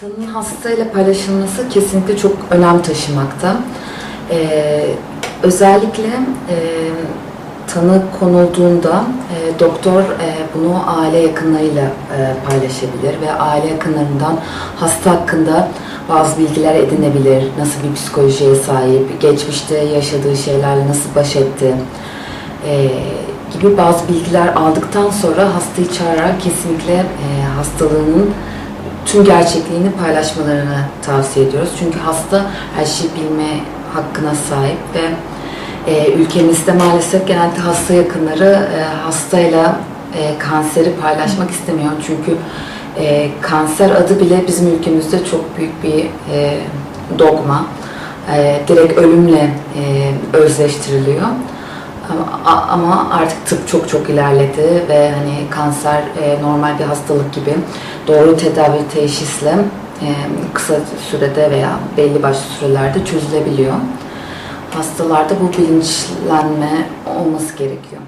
Tanının hastayla paylaşılması kesinlikle çok önem taşımakta. Ee, özellikle e, tanı konulduğunda e, doktor e, bunu aile yakınlarıyla e, paylaşabilir ve aile yakınlarından hasta hakkında bazı bilgiler edinebilir. Nasıl bir psikolojiye sahip, geçmişte yaşadığı şeylerle nasıl baş etti e, gibi bazı bilgiler aldıktan sonra hastayı çağırarak kesinlikle e, hastalığının tüm gerçekliğini paylaşmalarını tavsiye ediyoruz. Çünkü hasta her şeyi bilme hakkına sahip ve e, ülkemizde maalesef genelde hasta yakınları e, hastayla e, kanseri paylaşmak istemiyor. Çünkü e, kanser adı bile bizim ülkemizde çok büyük bir e, dogma. E, direkt ölümle e, özleştiriliyor. Ama, artık tıp çok çok ilerledi ve hani kanser e, normal bir hastalık gibi doğru tedavi teşhisle e, kısa sürede veya belli başlı sürelerde çözülebiliyor. Hastalarda bu bilinçlenme olması gerekiyor.